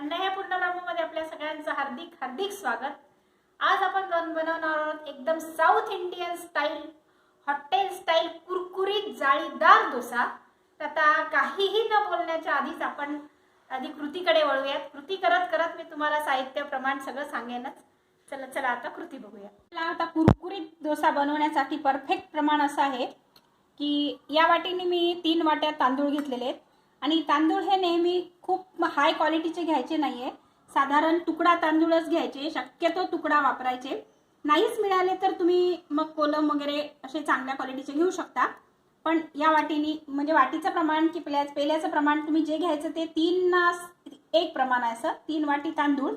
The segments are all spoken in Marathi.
अन्न हे पूर्ण ब्रह्ममध्ये आपल्या सगळ्यांचं हार्दिक हार्दिक स्वागत. आज आपण बनवणार आहोत एकदम South Indian style hotel style कुरकुरीत जाळीदार डोसा. तर आता काहीही न बोलण्याच्या आधीच आपण आधी कृतीकडे वळूयात. कृती करत करत मी तुम्हाला साहित्य प्रमाण सगळं सांगेनच. चला चला आता कृती बघूया. मला आता कुरकुरीत डोसा बनवण्यासाठी परफेक्ट प्रमाण असं आहे की या वाटीने मी तीन वाट्या तांदूळ घेतलेले आहेत. आणि तांदूळ हे नेहमी खूप हाय क्वालिटीचे घ्यायचे नाहीये. साधारण तुकडा तांदूळच घ्यायचे. शक्यतो तुकडा वापरायचे. नाहीच मिळाले तर तुम्ही मग कोलम वगैरे असे चांगल्या क्वालिटीचे घेऊ शकता. पण या वाटीनी म्हणजे वाटीचं प्रमाण की पेल्या पेल्याचं प्रमाण तुम्ही जे घ्यायचं ते तीन एक प्रमाण आहे असं. तीन वाटी तांदूळ.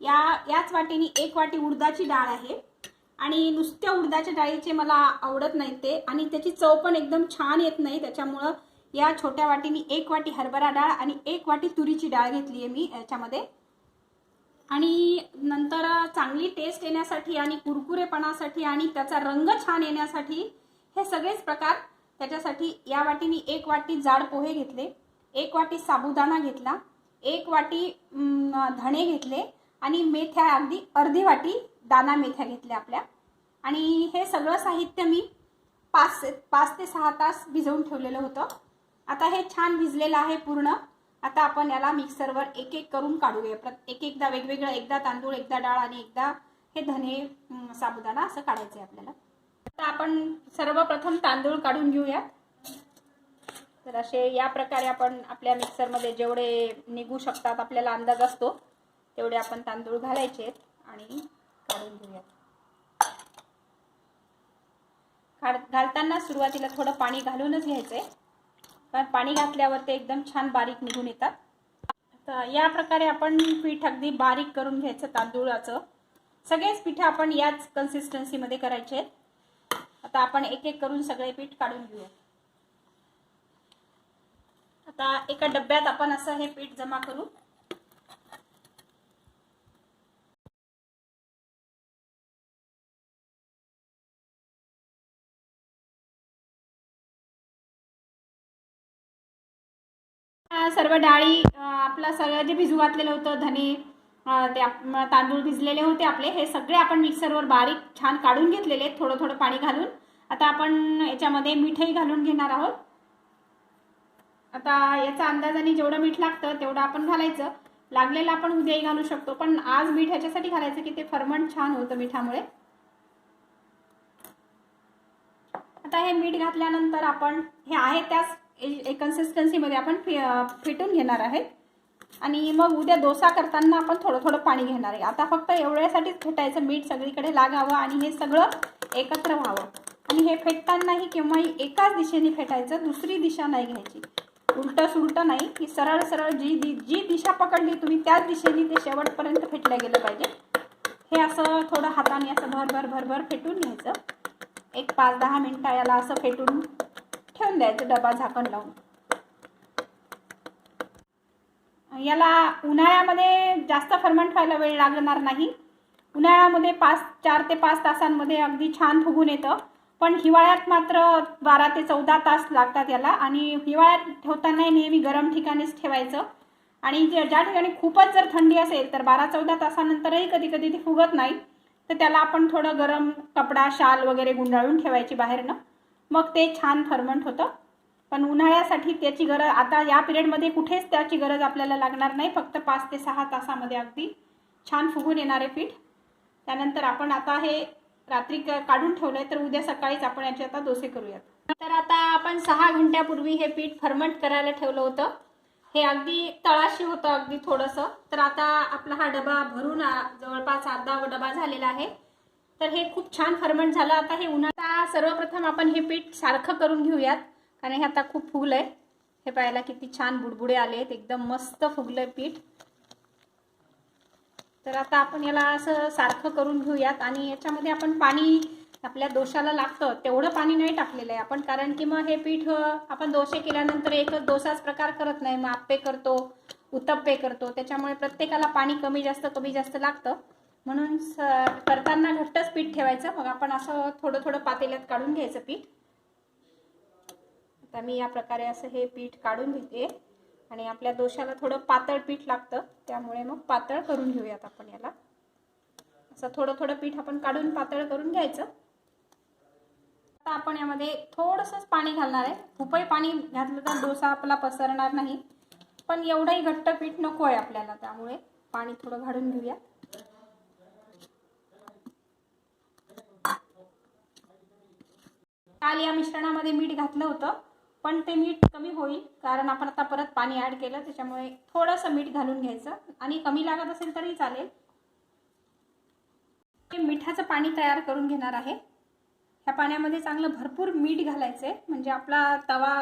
या याच वाटीनी एक वाटी उडदाची डाळ आहे. आणि नुसत्या उडदाच्या डाळीचे मला आवडत नाही ते. आणि त्याची चव पण एकदम छान येत नाही. त्याच्यामुळं या छोट्या वाटीने एक वाटी हरभरा डाळ आणि एक वाटी तुरीची डाळ घेतली आहे मी याच्यामध्ये. आणि नंतर चांगली टेस्ट येण्यासाठी आणि कुरकुरेपणासाठी आणि त्याचा रंग छान येण्यासाठी हे सगळेच प्रकार त्याच्यासाठी या वाटीने एक वाटी जाड पोहे घेतले एक वाटी साबुदाणा घेतला एक वाटी धणे घेतले आणि मेथ्या अगदी अर्धी वाटी दाना मेथ्या घेतल्या आपल्या. आणि हे सगळं साहित्य मी पाच पाच ते सहा तास भिजवून ठेवलेलं होतं. आता हे छान भिजलेलं आहे पूर्ण. आता आपण याला मिक्सरवर एक एक करून काढूया. प्रत्येक एक एकदा वेगवेगळं एकदा तांदूळ एकदा डाळ आणि एकदा हे धने साबुदाणा असं काढायचं आहे आपल्याला. आता आपण सर्वप्रथम तांदूळ काढून घेऊयात तर असे या प्रकारे आपण आपल्या मिक्सरमध्ये जेवढे निघू शकतात आपल्याला अंदाज असतो तेवढे आपण तांदूळ घालायचे आणि काढून घेऊयात काढ- घालताना सुरुवातीला थोडं पाणी घालूनच घ्यायचंय. कारण पाणी घातल्यावर ते एकदम छान बारीक निघून येतात. तर या प्रकारे आपण पीठ अगदी बारीक करून घ्यायचं तांदूळाचं. सगळेच पीठ आपण याच कन्सिस्टन्सीमध्ये करायचे आहेत. आता आपण एक एक करून सगळे पीठ काढून घेऊ. आता एका डब्यात आपण असं हे पीठ जमा करू. सर्व डाळी आपलं सगळं जे भिजू घातलेलं होतं धने ते तांदूळ भिजलेले होते आपले हे सगळे आपण मिक्सरवर बारीक छान काढून घेतलेले थोडं थोडं पाणी घालून. आता आपण याच्यामध्ये मीठही घालून घेणार आहोत. आता याचा अंदाजाने जेवढं मीठ लागतं तेवढं आपण घालायचं. लागलेलं आपण उद्याही घालू शकतो पण आज मीठ ह्याच्यासाठी घालायचं की ते फर्मंट छान होतं मिठामुळे. आता हे मीठ घातल्यानंतर आपण हे आहे त्याच कन्सिस्टन्सीमध्ये आपण फि फिटून घेणार आहे आणि मग उद्या डोसा करताना आपण थोडं थोडं पाणी घेणार आहे. आता फक्त एवढ्यासाठीच फेटायचं मीठ सगळीकडे लागावं आणि हे सगळं एकत्र व्हावं. आणि हे फेटतानाही केव्हाही एकाच दिशेने फेटायचं दुसरी दिशा नाही घ्यायची. उलटं सुलटं नाही की सरळ सरळ जी दि जी दिशा पकडली तुम्ही त्याच दिशेने ते शेवटपर्यंत फेटलं गेलं पाहिजे. हे असं थोडं हाताने असं भर भर भर भर फेटून घ्यायचं. एक पाच दहा मिनटं याला असं फेटून ठेवून द्यायचं डबा झाकण लावून. याला उन्हाळ्यामध्ये जास्त फर्मंट व्हायला वेळ लागणार नाही. उन्हाळ्यामध्ये पाच चार ते पाच तासांमध्ये अगदी छान फुगून येतं. पण हिवाळ्यात मात्र बारा ते चौदा तास लागतात याला आणि हिवाळ्यात ठेवताना नेहमी गरम ठिकाणीच ठेवायचं. आणि ज्या ठिकाणी खूपच जर थंडी असेल तर बारा चौदा तासानंतरही कधी कधी ती फुगत नाही. तर त्याला आपण थोडं गरम कपडा शाल वगैरे गुंडाळून ठेवायची बाहेरनं. मग ते छान फर्मंट होतं. पण उन्हाळ्यासाठी त्याची गरज आता या पिरियडमध्ये कुठेच त्याची गरज आपल्याला लागणार नाही फक्त पाच ते सहा तासामध्ये अगदी छान फुगून येणारे पीठ. त्यानंतर आपण आता हे रात्री क- काढून ठेवलंय तर उद्या सकाळीच आपण याचे आता डोसे करूयात. तर आता आपण सहा घंट्यापूर्वी हे पीठ फर्मंट करायला ठेवलं होतं. हे अगदी तळाशी होतं अगदी थोडंसं. तर आता आपला हा डबा भरून जवळपास अर्धा डबा झालेला आहे. तर हे खूप छान फर्मंट झालं. आता हे उन्हाळा सर्वप्रथम आपण हे पीठ सारखं करून घेऊयात. कारण हे आता खूप फुगलंय. हे पाहायला किती छान बुडबुडे आले आहेत एकदम मस्त फुगलंय पीठ. तर आता आपण याला असं सारखं करून घेऊयात. आणि याच्यामध्ये आपण पाणी आपल्या दोशाला लागतं. तेवढं पाणी नाही टाकलेलं आहे आपण. कारण की मग हे पीठ आपण दोसे केल्यानंतर एकच दोसाच प्रकार करत नाही. मग आप्पे करतो उत्तप्पे करतो. त्याच्यामुळे प्रत्येकाला पाणी कमी जास्त कमी जास्त लागतं. म्हणून स- करताना घट्टच पीठ ठेवायचं. मग आपण असं थोडं थोडं पातेल्यात काढून घ्यायचं पीठ. आता मी या प्रकारे असं हे पीठ काढून घेते. आणि आपल्या डोशाला थोडं पातळ पीठ लागतं. त्यामुळे मग पातळ करून घेऊयात आपण याला. असं थोडं थोडं पीठ आपण काढून पातळ करून घ्यायचं. आता आपण यामध्ये थोडंसंच पाणी घालणार आहे. खूपही पाणी घातलं तर डोसा आपला पसरणार नाही. पण एवढंही घट्ट पीठ नको आहे आपल्याला. त्यामुळे पाणी थोडं घालून घेऊया काल या मिश्रणामध्ये मीठ घातलं होतं पण ते मीठ कमी होईल कारण आपण आता परत पाणी ॲड केलं त्याच्यामुळे थोडंसं मीठ घालून घ्यायचं. आणि कमी लागत असेल तरी चालेल. मिठाचं पाणी तयार करून घेणार आहे. ह्या पाण्यामध्ये चांगलं भरपूर मीठ घालायचं आहे म्हणजे आपला तवा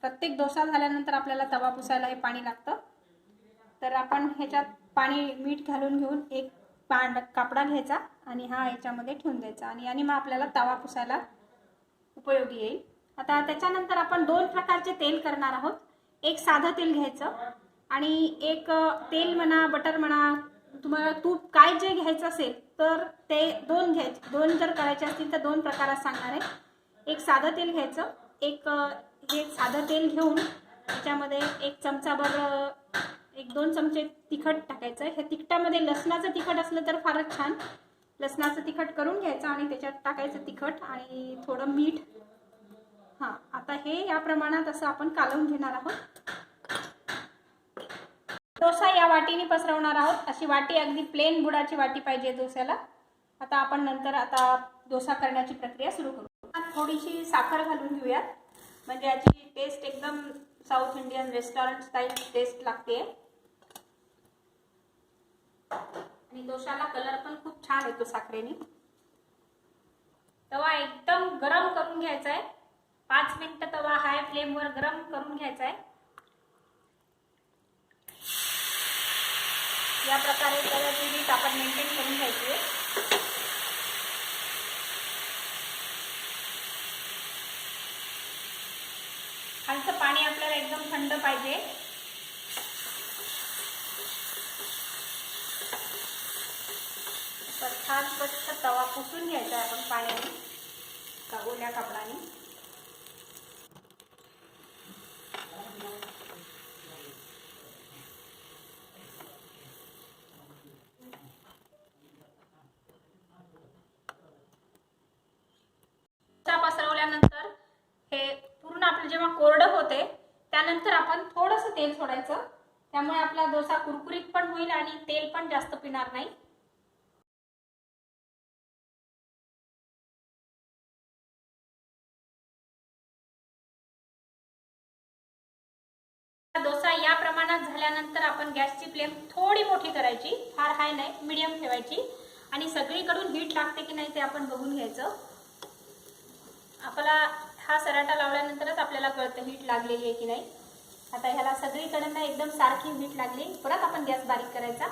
प्रत्येक डोसा झाल्यानंतर आपल्याला तवा पुसायला हे पाणी लागतं. तर आपण ह्याच्यात पाणी मीठ घालून घेऊन एक पांड कापडा घ्यायचा आणि हा याच्यामध्ये ठेवून द्यायचा. आणि आणि मग आपल्याला तवा पुसायला उपयोगी येईल. आता त्याच्यानंतर आपण दोन प्रकारचे तेल करणार आहोत. एक साधं तेल घ्यायचं आणि एक तेल म्हणा बटर म्हणा तुम्हाला तूप काय जे घ्यायचं असेल तर ते दोन घ्यायचे दोन जर करायचे असतील तर दोन प्रकारात सांगणार आहे. एक साधं तेल घ्यायचं एक हे साधं तेल घेऊन त्याच्यामध्ये एक चमचाभर एक दोन चमचे तिखट टाकायचं. हे तिखटामध्ये लसणाचं तिखट असलं तर फारच छान. लसणाचं तिखट करून घ्यायचं आणि त्याच्यात टाकायचं तिखट आणि थोडं मीठ. हां आता हे या प्रमाणात असं आपण कालवून घेणार आहोत. डोसा या वाटीने पसरवणार आहोत. अशी वाटी अगदी प्लेन बुडाची वाटी पाहिजे डोस्याला. आता आपण नंतर आता डोसा करण्याची प्रक्रिया सुरू करू. थोडीशी साखर घालून घेऊयात. म्हणजे याची टेस्ट एकदम South Indian restaurant style taste लागते आणि कलर पण खूप छान येतो साखरेने. तवा एकदम गरम करून घ्यायचा आहे पाच मिनिटं तवा हाय फ्लेमवर गरम करून घ्यायचा आहे या प्रकारे त्याची रीत आपण मेंटेन करून घ्यायची आहे खालचं पाणी आपल्याला एकदम थंड पाहिजे. तर तवा पुसून घ्यायचा आपण पाण्याने का ओल्या कापडाने पसरवल्यानंतर हे पूर्ण आपलं जेव्हा कोरडं होते त्यानंतर आपण थोडंसं तेल सोडायचं. त्यामुळे आपला डोसा कुरकुरीत पण होईल आणि तेल पण जास्त पिणार नाही. या प्रमाणात झाल्यानंतर आपण गॅसची फ्लेम थोडी मोठी करायची. फार हाय नाही मिडियम ठेवायची. आणि सगळीकडून हीट लागते की नाही ते आपण बघून घ्यायचं. आपला हा सराटा लावल्यानंतरच आपल्याला कळतं हीट लागलेली आहे की नाही. आता ह्याला सगळीकडनं एकदम सारखी हीट लागली. परत आपण गॅस बारीक करायचा.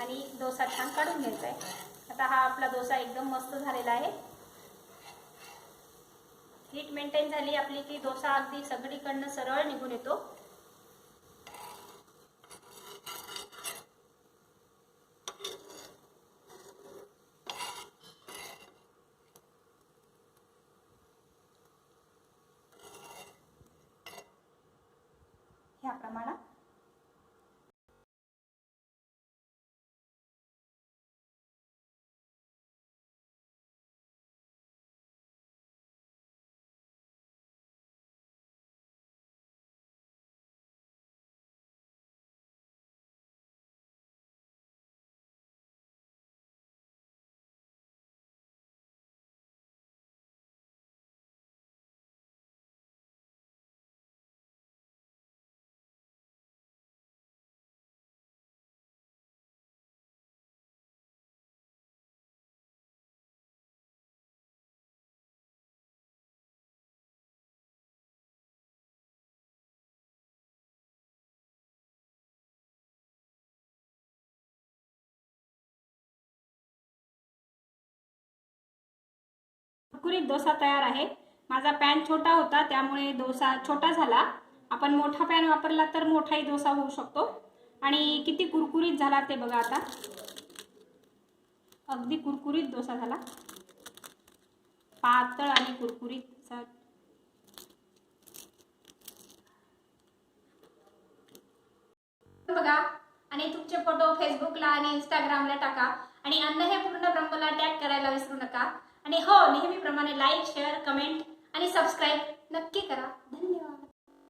आणि डोसा छान काढून घ्यायचा आहे. आता हा आपला डोसा एकदम मस्त झालेला आहे. हीट मेंटेन झाली आपली की डोसा अगदी सगळीकडनं सरळ निघून येतो ह्या प्रमाणात कुरकुरीत डोसा तयार आहे. माझा पॅन छोटा होता त्यामुळे डोसा छोटा झाला. आपण मोठा पॅन वापरला तर मोठाही डोसा होऊ शकतो. आणि किती कुरकुरीत झाला ते बघा आता. अगदी कुरकुरीत डोसा झाला. पातळ आणि कुरकुरीत बघा आणि तुमचे फोटो फेसबुकला आणि इंस्टाग्रामला टाका. आणि अन्न हे पूर्ण ब्रह्मला टॅग करायला विसरू नका. आणि हो नेहमीप्रमाणे लाईक शेअर कमेंट आणि सबस्क्राईब नक्की करा. धन्यवाद.